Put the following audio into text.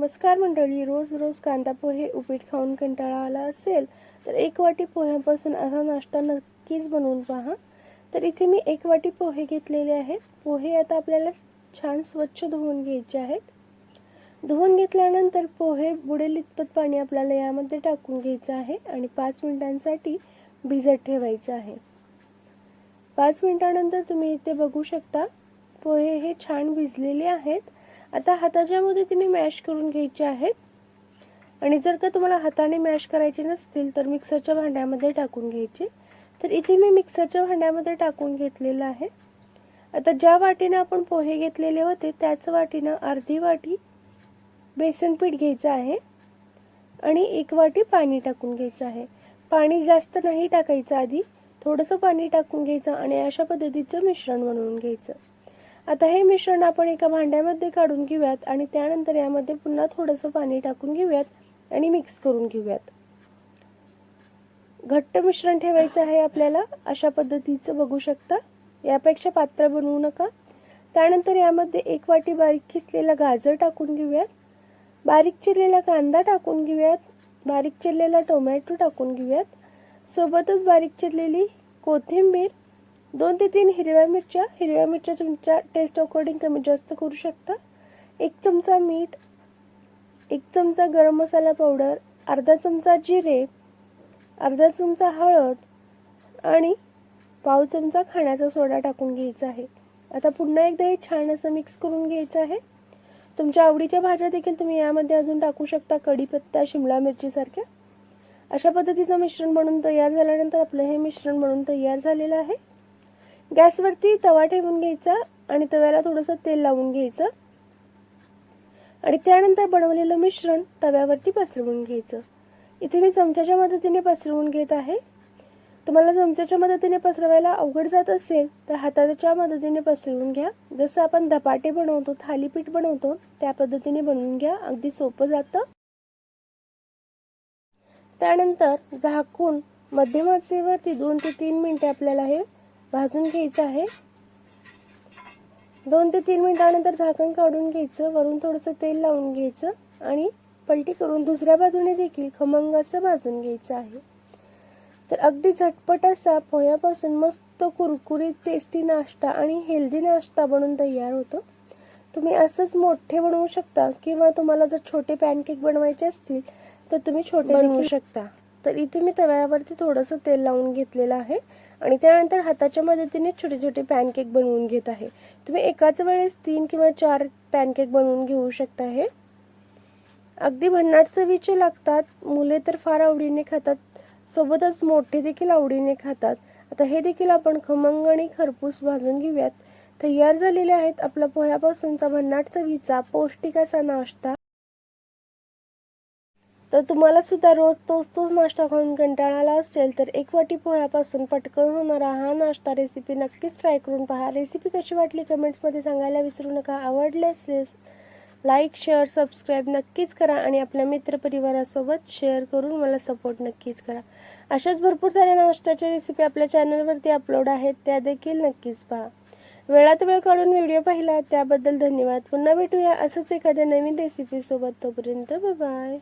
नमस्कार मंडळी रोज रोज कांदा पोहे उपीट खाऊन कंटाळा आला असेल तर एक वाटी पोह्यापासून असा नाश्ता नक्कीच बनवून पहा. तर इथे मी एक वाटी पोहे घेतलेले आहेत. पोहे आता आपल्याला छान स्वच्छ धुवून घ्यायचे आहेत. धुवून घेतल्यानंतर पोहे बुडेल इतपत पाणी आपल्याला यामध्ये टाकून घ्यायचं आहे आणि पाच मिनिटांसाठी भिजत ठेवायचं आहे. पाच मिनिटानंतर तुम्ही इथे बघू शकता पोहे हे छान भिजलेले आहेत. आता हाताच्यामध्ये तिने मॅश करून घ्यायचे आहेत. आणि जर का तुम्हाला हाताने मॅश करायचे नसतील तर मिक्सरच्या भांड्यामध्ये टाकून घ्यायचे. तर इथे मी मिक्सरच्या भांड्यामध्ये टाकून घेतलेलं आहे. आता ज्या वाटीनं आपण पोहे घेतलेले होते त्याच वाटीनं अर्धी वाटी बेसन पीठ घ्यायचं आहे. आणि एक वाटी पाणी टाकून घ्यायचं आहे. पाणी जास्त नाही टाकायचं आधी थोडंसं पाणी टाकून घ्यायचं आणि अशा पद्धतीचं मिश्रण बनवून घ्यायचं. आता हे मिश्रण आपण एका भांड्यामध्ये काढून घेऊयात आणि त्यानंतर यामध्ये पुन्हा थोडंसं पाणी टाकून घेऊयात आणि मिक्स करून घेऊयात. घट्ट मिश्रण ठेवायचं आहे आपल्याला अशा पद्धतीचं बघू शकता. यापेक्षा पात्र बनवू नका. त्यानंतर यामध्ये एक वाटी बारीक खिसलेला गाजर टाकून घेऊयात. बारीक चिरलेला कांदा टाकून घेऊयात. बारीक चिरलेला टोमॅटो टाकून घेऊयात. सोबतच बारीक चिरलेली कोथिंबीर दोन ते तीन हिरव्या मिरच्या. हिरव्या मिरच्या तुमच्या टेस्ट अकॉर्डिंग कमी जास्त करू शकता. एक चमचा मीठ एक चमचा गरम मसाला पावडर अर्धा चमचा जिरे अर्धा चमचा हळद आणि पाव चमचा खाण्याचा सोडा टाकून घ्यायचा आहे. आता पुन्हा एकदा हे छान असं मिक्स करून घ्यायचं आहे. तुमच्या आवडीच्या भाज्या देखील तुम्ही यामध्ये अजून टाकू शकता कढीपत्ता शिमला मिरचीसारख्या. अशा पद्धतीचं मिश्रण बनून तयार झाल्यानंतर आपलं हे मिश्रण बनून तयार झालेलं आहे. गॅसवरती तवा ठेवून घ्यायचा आणि तव्याला थोडंसं तेल लावून घ्यायचं. आणि त्यानंतर बनवलेलं मिश्रण तव्यावरती पसरवून घ्यायचं. इथे मी चमच्याच्या मदतीने पसरवून घेत आहे. तुम्हाला चमच्याच्या मदतीने पसरवायला अवघड जात असेल तर हाताच्या मदतीने पसरवून घ्या. जसं आपण धपाटे बनवतो थालीपीठ बनवतो त्या पद्धतीने बनवून घ्या. अगदी सोपं जातं. त्यानंतर झाकून मध्यम आचेवरती दोन ते तीन मिनिटे आपल्याला हे भाजून घ्यायचं आहे. दोन ते तीन मिनिटानंतर झाकण काढून घ्यायचं वरून थोडंसं तेल लावून घ्यायचं आणि पलटी करून दुसऱ्या बाजूने देखील खमंग असं भाजून घ्यायचं आहे. तर अगदी झटपट असा पोह्यापासून मस्त कुरकुरीत टेस्टी नाश्ता आणि हेल्दी नाश्ता बनून तयार होतो. तुम्ही असंच मोठे बनवू शकता किंवा तुम्हाला जर छोटे पॅनकेक बनवायचे असतील तर तुम्ही छोटे बनवू शकता. तर इथे मी तव्यावरती थोडंसं तेल लावून घेतलेलं आहे. आणि त्यानंतर हाताच्या मदतीने छोटे छोटे पॅनकेक बनवून घेत आहे. तुम्ही एकाच वेळेस तीन किंवा चार पॅनकेक बनवून घेऊ शकता हे अगदी भन्नाट चवीचे लागतात. मुले तर फार आवडीने खातात. सोबतच मोठे देखील आवडीने खातात. आता हे देखील आपण खमंग आणि खरपूस भाजून घेऊयात. तयार झालेले आहेत आपला पोह्यापासूनचा भन्नाट चवीचा पौष्टिक असा नाश्ता. तर तुम्हाला सुद्धा रोज तोच तोच नाश्ता खाऊन कंटाळा आला असेल तर एक वाटी पोह्यापासून पटकन होणारा हा नाश्ता रेसिपी नक्कीच ट्राय करून पहा. रेसिपी कशी वाटली कमेंट्समध्ये सांगायला विसरू नका. आवडले असेल लाईक शेअर सबस्क्राईब नक्कीच करा आणि आपल्या मित्रपरिवारासोबत शेअर करून मला सपोर्ट नक्कीच करा. अशाच भरपूर साऱ्या नाश्त्याच्या रेसिपी आपल्या चॅनलवरती अपलोड आहेत त्या देखील नक्कीच पहा. वेळात वेळ काढून व्हिडिओ पाहिला त्याबद्दल धन्यवाद. पुन्हा भेटूया असंच एखाद्या नवीन रेसिपीसोबत तोपर्यंत बाय